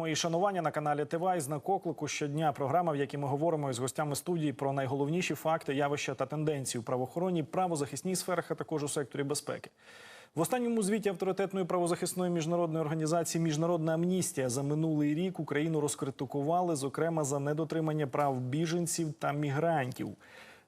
Мої шанування на каналі ТВА і знак оклику щодня. Програма, в якій ми говоримо із гостями студії про найголовніші факти, явища та тенденції у правоохоронній, правозахисній сферах, а також у секторі безпеки. В останньому звіті авторитетної правозахисної міжнародної організації Міжнародна амністія за минулий рік Україну розкритикували, зокрема за недотримання прав біженців та мігрантів.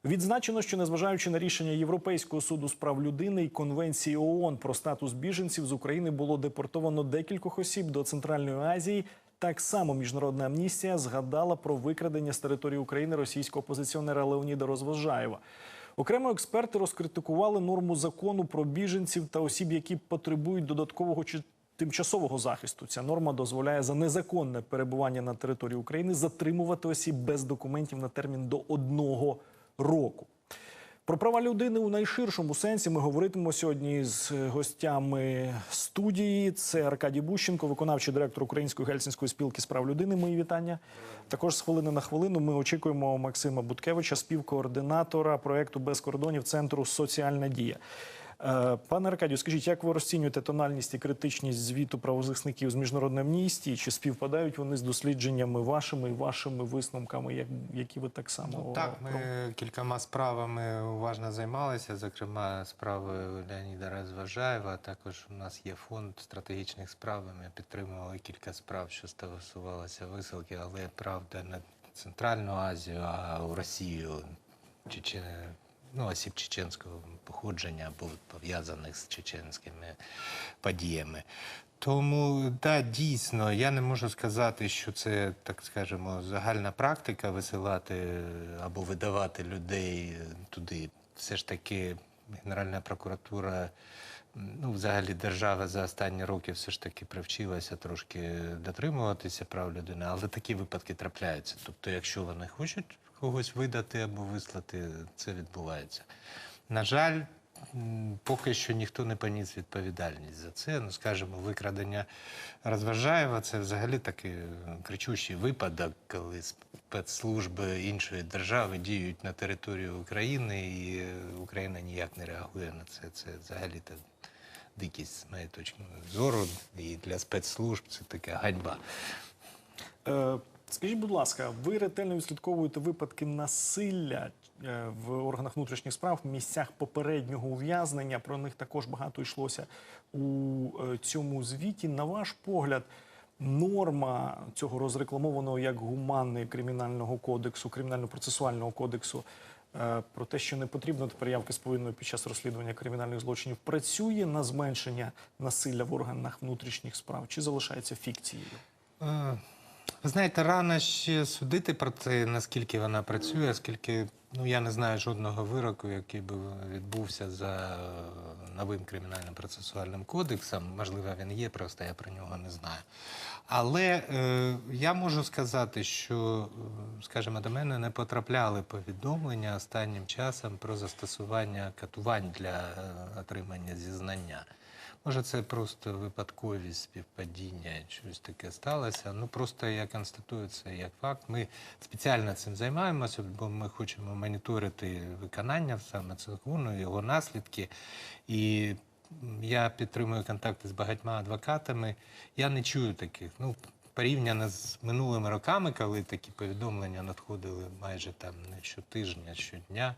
Відзначено, що незважаючи на рішення Європейського суду з прав людини і Конвенції ООН про статус біженців з України було депортовано декількох осіб до Центральної Азії. Так само міжнародна амністія згадала про викрадення з території України російського опозиціонера Леоніда Розважаєва. Окремо експерти розкритикували норму закону про біженців та осіб, які потребують додаткового чи тимчасового захисту. Ця норма дозволяє за незаконне перебування на території України затримувати осіб без документів на термін до одного року. Про права людини у найширшому сенсі ми говоритимемо сьогодні з гостями студії. Це Аркадій Бущенко, виконавчий директор Української гельсінської спілки з прав людини. Мої вітання. Також з хвилини на хвилину ми очікуємо Максима Буткевича, співкоординатора проекту без кордонів центру Соціальна дія. Е, Пане Аркадію, скажіть, як ви розцінюєте тональність і критичність звіту правозахисників з міжнародної амністії? Чи співпадають вони з дослідженнями вашими і вашими висновками, як- які ви так само Ну, так, ми кількома справами уважно займалися, зокрема справою Леоніда Розважаєва. Також у нас є фонд стратегічних справ. Ми підтримували кілька справ, що стосувалося висилки, але правда не Центральну Азію, а у Росію Чечен... ну, осіб чеченського походження або пов'язаних з чеченськими подіями. Тому да, дійсно, я не можу сказати, що це, так скажемо, загальна практика висилати е, або видавати людей е, туди. Все ж таки, Генеральна прокуратура, ну, взагалі, держава за останні роки все ж таки привчилася трошки дотримуватися прав людини, але такі випадки трапляються. Тобто, якщо вони хочуть когось видати або вислати, це відбувається. На жаль, поки що ніхто не поніс відповідальність за це. Ну, скажімо, викрадення Розважаєва це взагалі такий е, кричущий випадок, коли спецслужби іншої держави діють на території України, і е, Україна ніяк не реагує на це. Це взагалі дикість з моєї точки зору. І для спецслужб це така ганьба. Е, Скажіть, будь ласка, ви ретельно відслідковуєте випадки насилля е, в органах внутрішніх справ в місцях попереднього ув'язнення. Про них також багато йшлося у е, цьому звіті. На ваш погляд, норма цього розрекламованого як гуманний кримінального кодексу, кримінально-процесуального кодексу. Е, Про те, що не потрібно тепер явки з повинною під час розслідування кримінальних злочинів, працює на зменшення насилля в органах внутрішніх справ чи залишається фікцією? Ви знаєте, рано ще судити про це, наскільки вона працює, оскільки ну, я не знаю жодного вироку, який би відбувся за новим кримінальним процесуальним кодексом. Можливо, він є, просто я про нього не знаю. Але е, я можу сказати, що, скажімо, до мене не потрапляли повідомлення останнім часом про застосування катувань для е, отримання зізнання. Може, це просто випадковість співпадіння, щось таке сталося. Ну просто я констатую це як факт. Ми спеціально цим займаємося, бо ми хочемо моніторити виконання саме закону, його наслідки. І я підтримую контакти з багатьма адвокатами. Я не чую таких. Ну, порівняно з минулими роками, коли такі повідомлення надходили майже там не щотижня, щодня.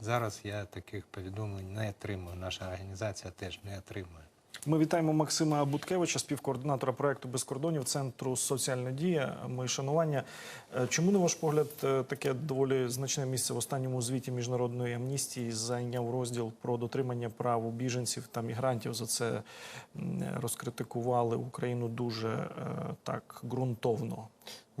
Зараз я таких повідомлень не отримую. Наша організація теж не отримує. Ми вітаємо Максима Буткевича, співкоординатора проекту без кордонів центру Соціальна дія. Мої шанування. Е, Чому, на ваш погляд, е, таке доволі значне місце в останньому звіті міжнародної амністії зайняв розділ про дотримання прав біженців та мігрантів? За це розкритикували Україну дуже е, так ґрунтовно.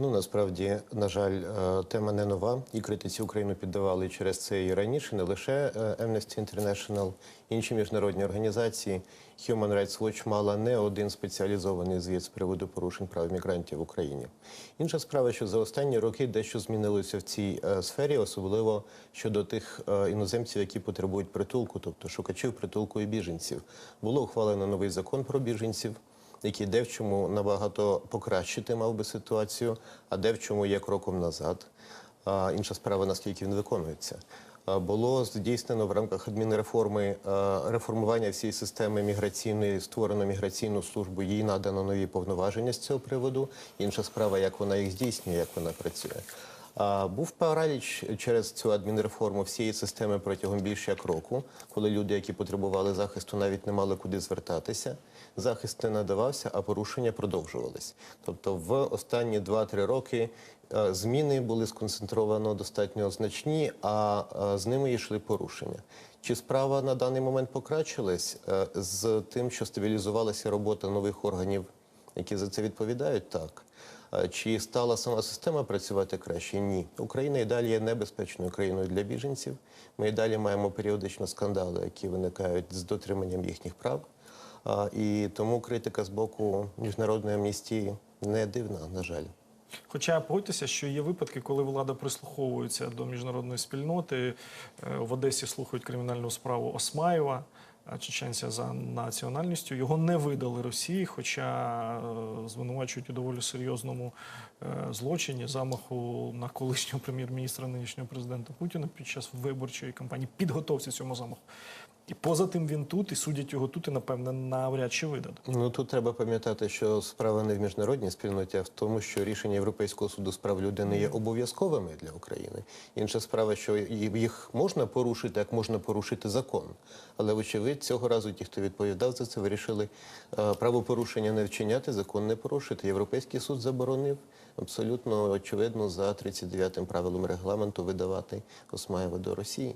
Ну насправді, на жаль, е, тема не нова, і критиці Україну піддавали через це і раніше, не лише е, Amnesty International, інші міжнародні організації. Human Rights Watch мала не один спеціалізований звіт з приводу порушень прав мігрантів в Україні. Інша справа, що за останні роки дещо змінилося в цій е, сфері, особливо щодо тих іноземців, які потребують притулку, тобто шукачів притулку і біженців. Було ухвалено новий закон про біженців який де в чому набагато покращити мав би ситуацію, а де в чому є кроком назад. Інша справа, наскільки він виконується. було здійснено в рамках адмінреформи реформування всієї системи міграційної, створено міграційну службу, їй надано нові повноваження з цього приводу. Інша справа, як вона їх здійснює, як вона працює. Був параліч через цю адмінреформу всієї системи протягом більше як року, коли люди, які потребували захисту, навіть не мали куди звертатися. Захист не надавався, а порушення продовжувались. Тобто, в останні 2-3 роки е, зміни були сконцентровано достатньо значні, а е, з ними йшли порушення. Чи справа на даний момент покращилась Е, з тим, що стабілізувалася робота нових органів, які за це відповідають? Так. Чи стала сама система працювати краще? Ні. Україна і далі є небезпечною країною для біженців. Ми і далі маємо періодично скандали, які виникають з дотриманням їхніх прав. І тому критика з боку міжнародної амністії не дивна, на жаль. Хоча погодьтеся, що є випадки, коли влада прислуховується до міжнародної спільноти. Е, В Одесі слухають кримінальну справу Осмаєва, чеченця за національністю. Його не видали Росії, хоча е, звинувачують у доволі серйозному е, злочині замаху на колишнього прем'єр-міністра нинішнього президента Путіна під час виборчої кампанії, підготовці цьому замаху. І поза тим він тут, і судять його тут, і напевне навряд чи видадуть. Ну тут треба пам'ятати, що справа не в міжнародній спільноті, а в тому, що рішення Європейського суду з прав людини є обов'язковими для України. Інша справа, що їх можна порушити, як можна порушити закон. Але вочевидь, цього разу ті, хто відповідав за це, вирішили е, правопорушення не вчиняти, закон не порушити. Європейський суд заборонив абсолютно очевидно за 39-м правилом регламенту видавати Осмаєва до Росії.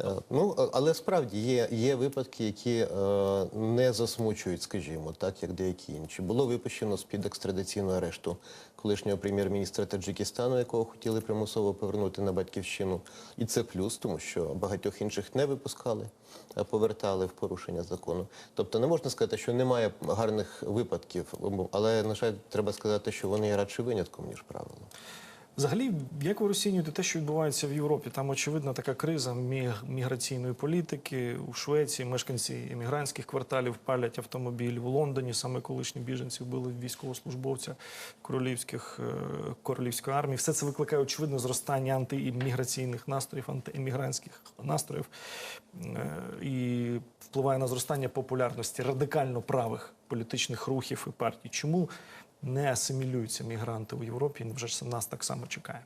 Е, Ну, але справді є, є випадки, які е, не засмучують, скажімо, так як деякі інші. Було випущено з-під екстрадиційного арешту колишнього прем'єр-міністра Таджикистану, якого хотіли примусово повернути на батьківщину. І це плюс, тому що багатьох інших не випускали, а повертали в порушення закону. Тобто не можна сказати, що немає гарних випадків, але на жаль, треба сказати, що вони є радше винятком ніж правилом. Взагалі, як ви розцінюєте те, що відбувається в Європі? Там очевидна така криза міграційної політики у Швеції. Мешканці емігрантських кварталів палять автомобіль в Лондоні. Саме колишні біженці вбили військовослужбовця королівських е, королівської армії. Все це викликає очевидно зростання антиімміграційних настроїв, антиемігрантських настроїв е, і впливає на зростання популярності радикально правих політичних рухів і партій. Чому не асимілюються мігранти у Європі? Вже ж нас так само чекає.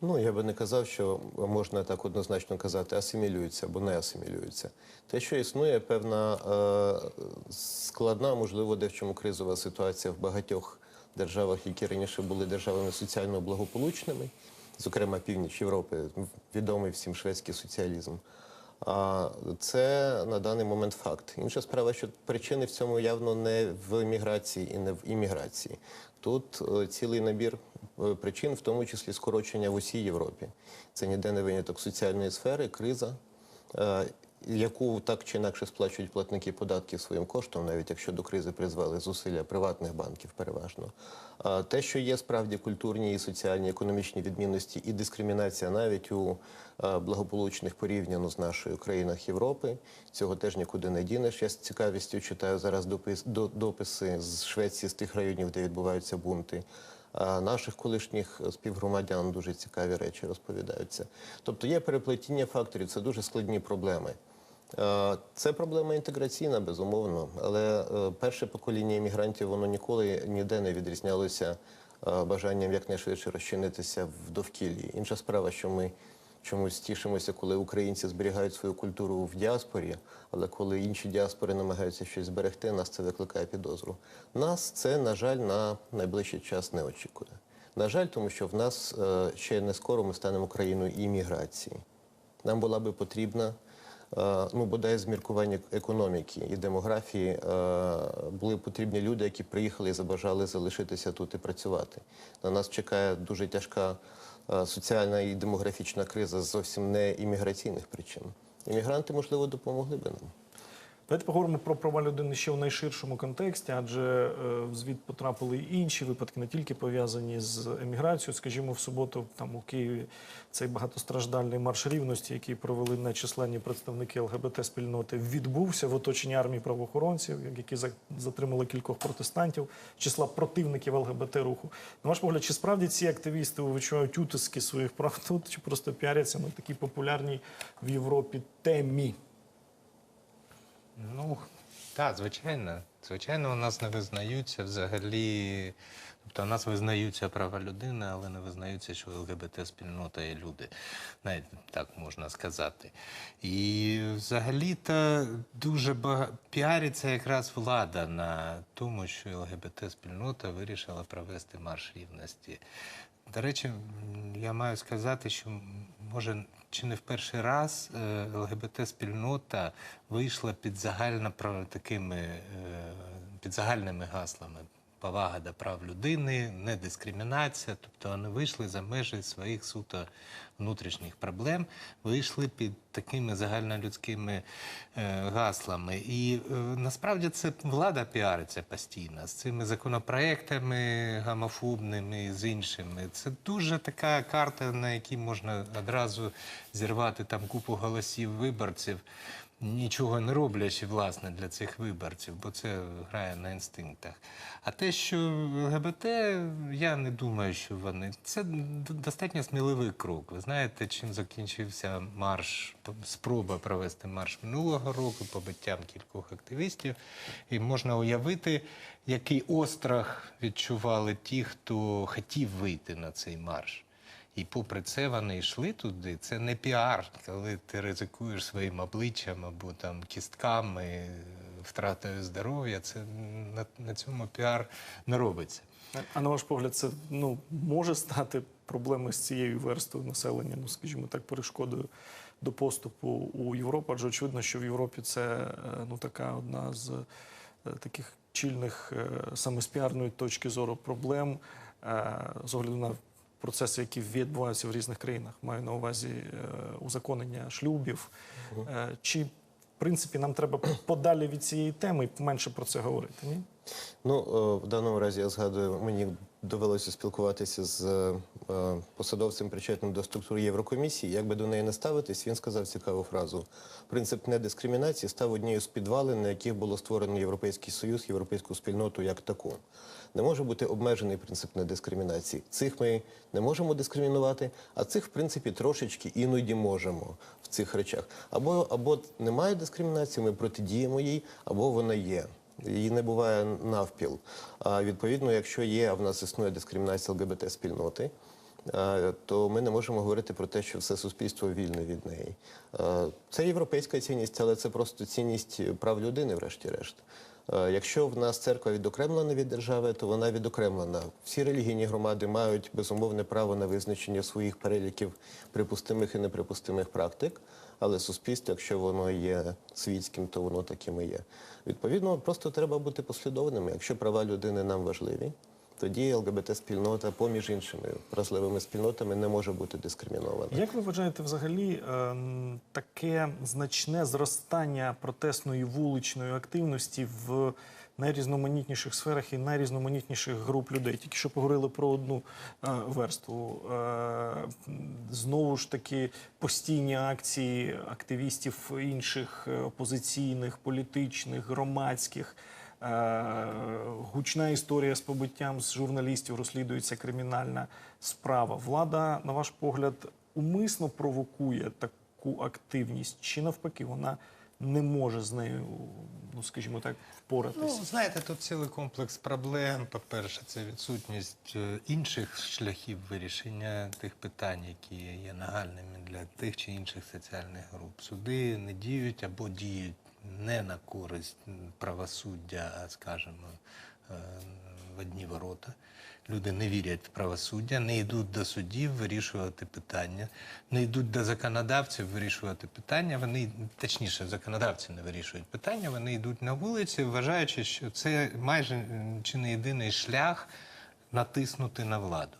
Ну, я би не казав, що можна так однозначно казати, асимілюються або не асимілюються. Те, що існує певна е, складна, можливо, де в чому кризова ситуація в багатьох державах, які раніше були державами соціально благополучними, зокрема північ Європи, відомий всім шведський соціалізм. А це на даний момент факт. Інша справа, що причини в цьому явно не в міграції і не в імміграції. Тут е, цілий набір е, причин, в тому числі скорочення в усій Європі. Це ніде не виняток соціальної сфери, криза, е, яку так чи інакше сплачують платники податків своїм коштом, навіть якщо до кризи призвели зусилля приватних банків переважно. Те, що є справді культурні і соціальні економічні відмінності і дискримінація навіть у благополучних порівняно з нашою країнах Європи, цього теж нікуди не дінеш. Я з цікавістю читаю зараз допис, до- дописи з Швеції, з тих районів, де відбуваються бунти. А наших колишніх співгромадян дуже цікаві речі розповідаються. Тобто є переплетіння факторів, це дуже складні проблеми. Е, Це проблема інтеграційна, безумовно, але е, перше покоління іммігрантів воно ніколи ніде не відрізнялося е, бажанням якнайшвидше розчинитися в довкіллі. Інша справа, що ми чомусь тішимося, коли українці зберігають свою культуру в діаспорі, але коли інші діаспори намагаються щось зберегти, нас це викликає підозру. Нас це, на жаль, на найближчий час не очікує. На жаль, тому що в нас ще не скоро ми станемо країною імміграції. Нам була би потрібна, ну, бодай з міркування економіки і демографії, е, були потрібні люди, які приїхали і забажали залишитися тут і працювати. На нас чекає дуже тяжка е, соціальна і демографічна криза зовсім не імміграційних причин. Іммігранти, можливо, допомогли би нам. Давайте поговоримо про права людини ще в найширшому контексті, адже е, в звіт потрапили і інші випадки, не тільки пов'язані з еміграцією. Скажімо, в суботу там у Києві цей багатостраждальний марш рівності, який провели нечисленні представники ЛГБТ спільноти, відбувся в оточенні армії правоохоронців, які за- затримали кількох протестантів, числа противників ЛГБТ руху. На ваш погляд, чи справді ці активісти відчувають утиски своїх прав тут, чи просто піаряться на такій популярній в Європі темі? Ну, так, звичайно. Звичайно, у нас не визнаються взагалі. Тобто у нас визнаються права людини, але не визнаються, що ЛГБТ-спільнота є люди. Навіть так можна сказати. І взагалі-то дуже багато піариться якраз влада на тому, що ЛГБТ-спільнота вирішила провести марш рівності. До речі, я маю сказати, що може чи не в перший раз е, ЛГБТ-спільнота вийшла під загально такими е, під загальними гаслами. Повага до прав людини, недискримінація. Тобто вони вийшли за межі своїх суто внутрішніх проблем, вийшли під такими загальнолюдськими е, гаслами. І е, насправді це влада піариться постійно з цими законопроектами гомофобними і з іншими. Це дуже така карта, на якій можна одразу зірвати там купу голосів виборців. Нічого не роблячи власне для цих виборців, бо це грає на інстинктах. А те, що ЛГБТ, я не думаю, що вони це достатньо сміливий крок. Ви знаєте, чим закінчився марш, спроба провести марш минулого року побиттям кількох активістів, і можна уявити, який острах відчували ті, хто хотів вийти на цей марш. І попри це вони йшли туди. Це не піар, коли ти ризикуєш своїм обличчям або там кістками, втратою здоров'я. Це на, на цьому піар не робиться. А на ваш погляд, це ну може стати проблемою з цією верстою населення, ну скажімо так, перешкодою до поступу у Європу? Адже очевидно, що в Європі це е, ну така одна з е, таких чільних е, саме з піарної точки зору проблем з огляду на процеси, які відбуваються в різних країнах. Маю на увазі е, узаконення шлюбів. Е, Чи в принципі нам треба подалі від цієї теми і менше про це говорити? Ні? Ну, е, в даному разі я згадую, мені довелося спілкуватися з е, посадовцем, причетним до структур Єврокомісії. Як би до неї не ставитись, він сказав цікаву фразу: принцип недискримінації став однією з підвалин, на яких було створено Європейський Союз, європейську спільноту як таку. Не може бути обмежений принцип недискримінації. Цих ми не можемо дискримінувати, а цих, в принципі, трошечки іноді можемо в цих речах. Або, або немає дискримінації, ми протидіємо їй, або вона є. Її не буває навпіл. А відповідно, якщо є, а в нас існує дискримінація ЛГБТ спільноти, е, то ми не можемо говорити про те, що все суспільство вільне від неї. Це європейська цінність, але це просто цінність прав людини, врешті-решт. Якщо в нас церква відокремлена від держави, то вона відокремлена. Всі релігійні громади мають безумовне право на визначення своїх переліків припустимих і неприпустимих практик. Але суспільство, якщо воно є світським, то воно таким і є. Відповідно, просто треба бути послідовними. Якщо права людини нам важливі, тоді ЛГБТ-спільнота, поміж іншими вразливими спільнотами, не може бути дискримінована. Як ви вважаєте взагалі е, таке значне зростання протестної вуличної активності в найрізноманітніших сферах і найрізноманітніших груп людей? Тільки що поговорили про одну е, верству. Е, знову ж таки, постійні акції активістів інших е, опозиційних, політичних, громадських. Гучна історія з побиттям з журналістів розслідується кримінальна справа. Влада, на ваш погляд, умисно провокує таку активність, чи навпаки, вона не може з нею, ну скажімо так, Ну, знаєте, тут цілий комплекс проблем. По-перше, це відсутність е, інших шляхів вирішення тих питань, які є нагальними для тих чи інших соціальних груп. Суди не діють або діють не на користь правосуддя, а скажімо, е, в одні ворота. Люди не вірять в правосуддя, не йдуть до судів вирішувати питання, не йдуть до законодавців вирішувати питання. Вони точніше, законодавці не вирішують питання. Вони йдуть на вулиці, вважаючи, що це майже чи не єдиний шлях натиснути на владу.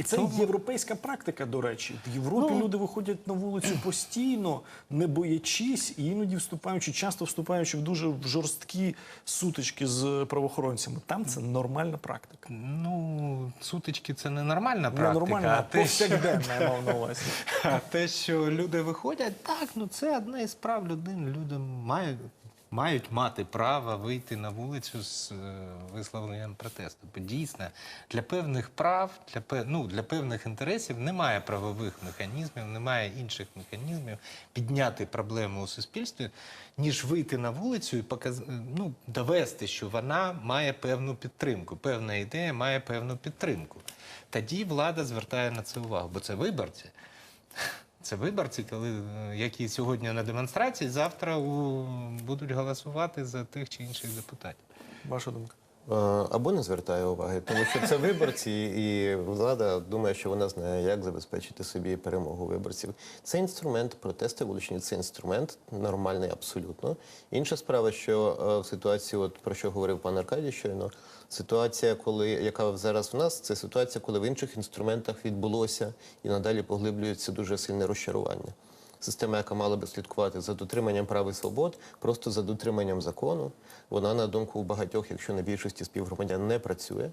І це європейська практика, до речі. В Європі люди виходять на вулицю постійно, не боячись, і іноді вступаючи, часто вступаючи в дуже жорсткі сутички з правоохоронцями. Там це нормальна практика. Ну, сутички це не нормальна практика, Ненормальна, а а те, що, повсякденна, я мав на увазі. а те, що люди виходять, так, ну це одне із прав людини. Люди мають, мають мати право вийти на вулицю з е, висловленням протесту. Бо дійсно, для певних прав, для, ну, для певних інтересів немає правових механізмів, немає інших механізмів підняти проблему у суспільстві, ніж вийти на вулицю і показ... ну, довести, що вона має певну підтримку, певна ідея має певну підтримку. Тоді влада звертає на це увагу, бо це виборці. Це виборці, коли, е, які сьогодні на демонстрації, завтра у, будуть голосувати за тих чи інших депутатів. Ваша думка. Е, Або не звертає уваги, тому що це виборці, і влада думає, що вона знає, як забезпечити собі перемогу виборців. Це інструмент, протести вуличні, це інструмент нормальний абсолютно. Інша справа, що е, в ситуації, от про що говорив пан Аркадій щойно, ситуація, коли яка зараз в нас, це ситуація, коли в інших інструментах відбулося і надалі поглиблюється дуже сильне розчарування. Система, яка мала би слідкувати за дотриманням прав і свобод, просто за дотриманням закону, вона, на думку багатьох, якщо не більшості співгромадян, не працює.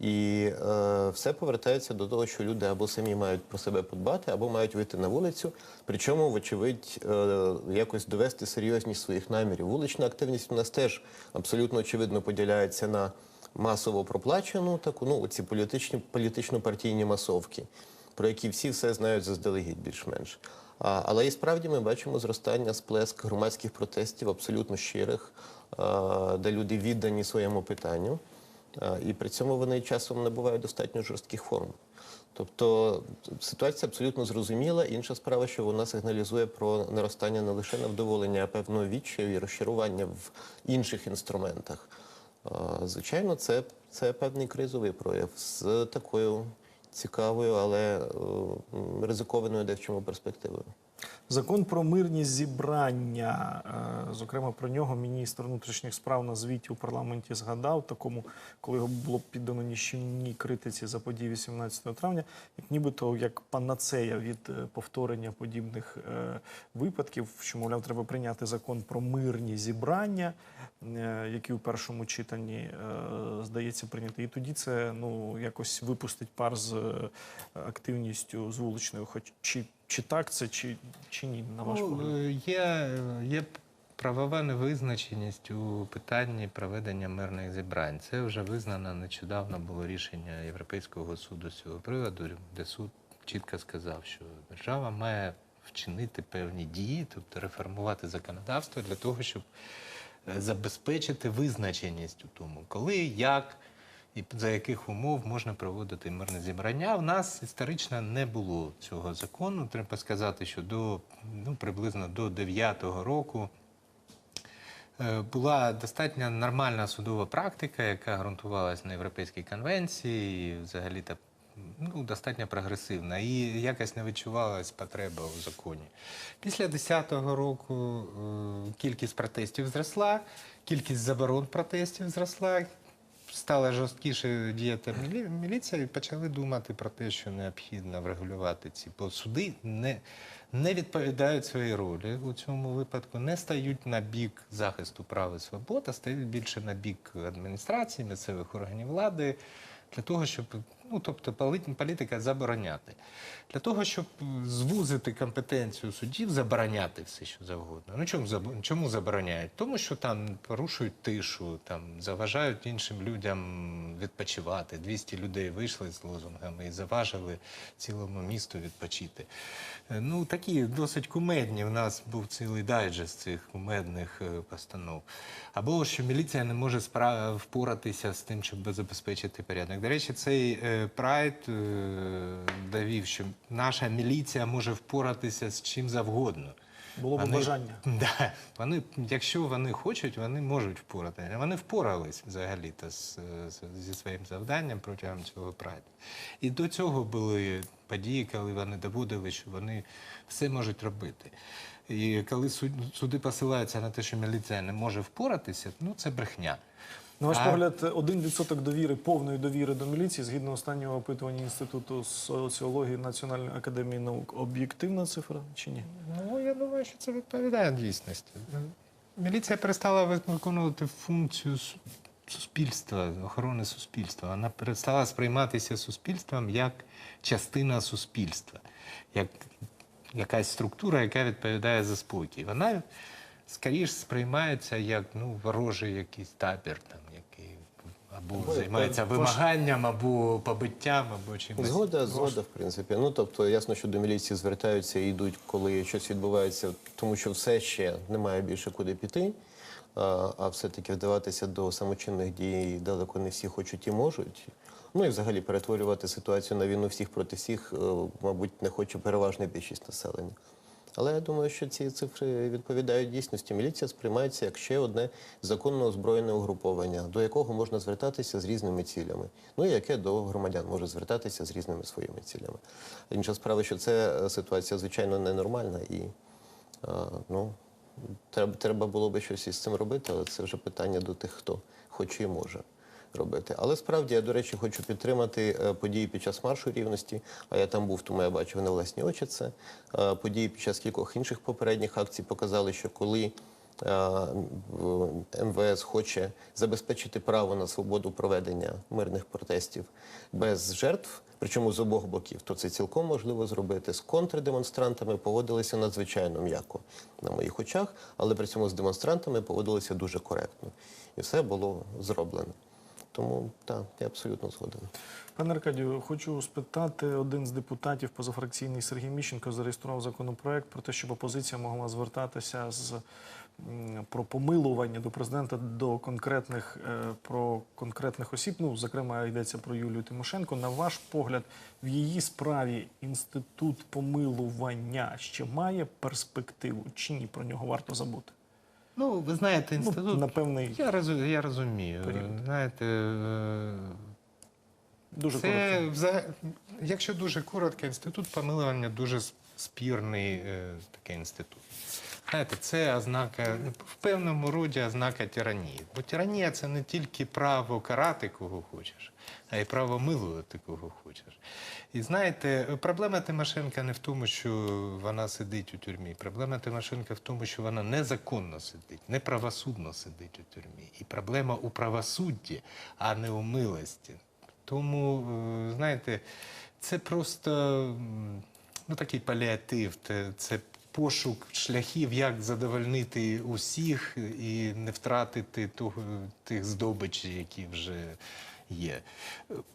І е, все повертається до того, що люди або самі мають про себе подбати, або мають вийти на вулицю. Причому, вочевидь, е, якось довести серйозність своїх намірів. Вулична активність у нас теж абсолютно очевидно поділяється на масово проплачену таку, ну, ці політичні, політично-партійні масовки, про які всі все знають заздалегідь більш-менш. Але і справді ми бачимо зростання сплеск громадських протестів, абсолютно щирих, де люди віддані своєму питанню, і при цьому вони часом набувають достатньо жорстких форм. Тобто ситуація абсолютно зрозуміла. Інша справа, що вона сигналізує про наростання не лише невдоволення, а певного відчаю і розчарування в інших інструментах. Звичайно, це, це певний кризовий прояв з такою цікавою, але е, ризикованою де в чому перспективою. Закон про мирні зібрання, е, зокрема про нього міністр внутрішніх справ на звіті у парламенті згадав, такому, коли його було піддано ніщівній критиці за події 18 травня, як нібито як панацея від е, повторення подібних е, випадків, що мовляв, треба прийняти закон про мирні зібрання, який у першому читанні здається прийняти. І тоді це ну якось випустить пар з активністю з вуличною, хоч чи. Чи так це, чи, чи ні, на ваш Ну, погляд? е, є, є правова невизначеність у питанні проведення мирних зібрань. Це вже визнано нещодавно було рішення Європейського суду з цього приводу, де суд чітко сказав, що держава має вчинити певні дії, тобто реформувати законодавство для того, щоб е, забезпечити визначеність у тому, коли, як і за яких умов можна проводити мирне зібрання. У нас історично не було цього закону. Треба сказати, що до ну, приблизно до 9-го року е, була достатньо нормальна судова практика, яка ґрунтувалася на Європейській конвенції, і взагалі та ну, достатньо прогресивна. І якось не відчувалась потреба у законі. Після 10-го року е, кількість протестів зросла, кількість заборон протестів зросла. Стала жорсткіше діяти міліція і почали думати про те, що необхідно врегулювати ці бо суди не, не відповідають своїй ролі у цьому випадку, не стають на бік захисту прав і свобод, а стають більше на бік адміністрації, місцевих органів влади, для того, щоб ну тобто політика забороняти. Для того, щоб звузити компетенцію судів, забороняти все, що завгодно. Ну чому забороняють? Тому що там порушують тишу, там заважають іншим людям відпочивати. 200 людей вийшли з лозунгами і заважили цілому місту відпочити. Е, Ну такі досить кумедні. У нас був цілий дайджест цих кумедних е, постанов. Або що міліція не може впоратися з тим, щоб забезпечити порядок. До речі, цей е, прайд е, довів, що наша міліція може впоратися з чим завгодно. Було б Вони- бажання. Да, вони, якщо вони хочуть, вони можуть впоратися. Вони впорались взагалі-то з, з- зі своїм завданням протягом цього прайду. І до цього були події, коли вони доводили, що вони все можуть робити. І коли суди посилаються на те, що міліція не може впоратися, ну це брехня. На ваш А? погляд, один відсоток довіри, повної довіри до міліції, згідно останнього опитування Інституту соціології Національної академії наук, об'єктивна цифра чи ні? Ну, я думаю, що це відповідає дійсності. Міліція перестала виконувати функцію суспільства, охорони суспільства. Вона перестала сприйматися суспільством як частина суспільства, як якась структура, яка відповідає за спокій. Вона скоріш сприймається як ну, ворожий якийсь табір, там, який або Ой, займається та вимаганням, або побиттям, або чимось. Згода, згода, в принципі. Ну тобто, ясно, що до міліції звертаються і йдуть, коли щось відбувається, тому що все ще немає більше куди піти. А, а все-таки вдаватися до самочинних дій далеко не всі хочуть і можуть. Ну і взагалі перетворювати ситуацію на війну всіх проти всіх, е, мабуть, не хоче переважна більшість населення. Але я думаю, що ці цифри відповідають дійсності. Міліція сприймається як ще одне законно озброєне угруповання, до якого можна звертатися з різними цілями. Ну і яке до громадян може звертатися з різними своїми цілями. Інша справа, що це е, ситуація звичайно ненормальна і е, ну, треба, було би щось із цим робити, але це вже питання до тих, хто хоче і може робити. Але справді я, до речі, хочу підтримати е, події під час маршу рівності. А я там був, тому я бачив на власні очі це. Е, Події під час кількох інших попередніх акцій показали, що коли е, МВС хоче забезпечити право на свободу проведення мирних протестів без жертв. Причому з обох боків, то це цілком можливо зробити. З контрдемонстрантами поводилися надзвичайно м'яко на моїх очах, але при цьому з демонстрантами поводилися дуже коректно. І все було зроблено. Тому так, я абсолютно згоден. Пане Аркадію, хочу спитати, один з депутатів позафракційний Сергій Міщенко зареєстрував законопроект про те, щоб опозиція могла звертатися з про помилування до президента до конкретних е, про конкретних осіб. Ну, зокрема, йдеться про Юлію Тимошенко. На ваш погляд, в її справі інститут помилування ще має перспективу чи ні? Про нього варто забути? Ну, ви знаєте, Ну, інститут. на певний Я, розу- я розумію. період. Знаєте, е, дуже це коротко. Взаг... якщо дуже коротко, інститут помилування дуже спірний е, такий інститут. Знаєте, це ознака в певному роді ознака тиранії. Бо тиранія це не тільки право карати кого хочеш, а й право милувати кого хочеш. І знаєте, проблема Тимошенка не в тому, що вона сидить у тюрмі. Проблема Тимошенка в тому, що вона незаконно сидить, неправосудно сидить у тюрмі. І проблема у правосудді, а не у милості. Тому, е, знаєте, це просто ну, такий паліатив, це, пошук шляхів, як задовольнити усіх і не втратити того, тих здобичей, які вже є.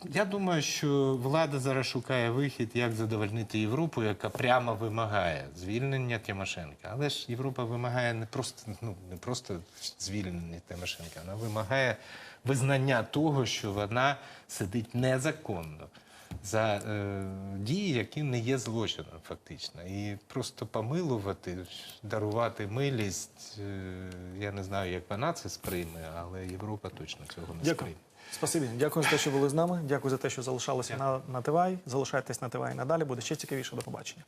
Я думаю, що влада зараз шукає вихід, як задовольнити Європу, яка прямо вимагає звільнення Тимошенка. Але ж Європа вимагає не просто, ну, не просто звільнення Тимошенка, вона вимагає визнання того, що вона сидить незаконно за е, дії, які не є злочином, фактично. І просто помилувати, дарувати милість. Е, я не знаю, як вона це сприйме, але Європа точно цього не Дякую. сприйме. Спасибі. Дякую за те, що були з нами. Дякую за те, що залишалися на, на Тивай. Залишайтесь на Тивай надалі. Буде ще цікавіше. До побачення.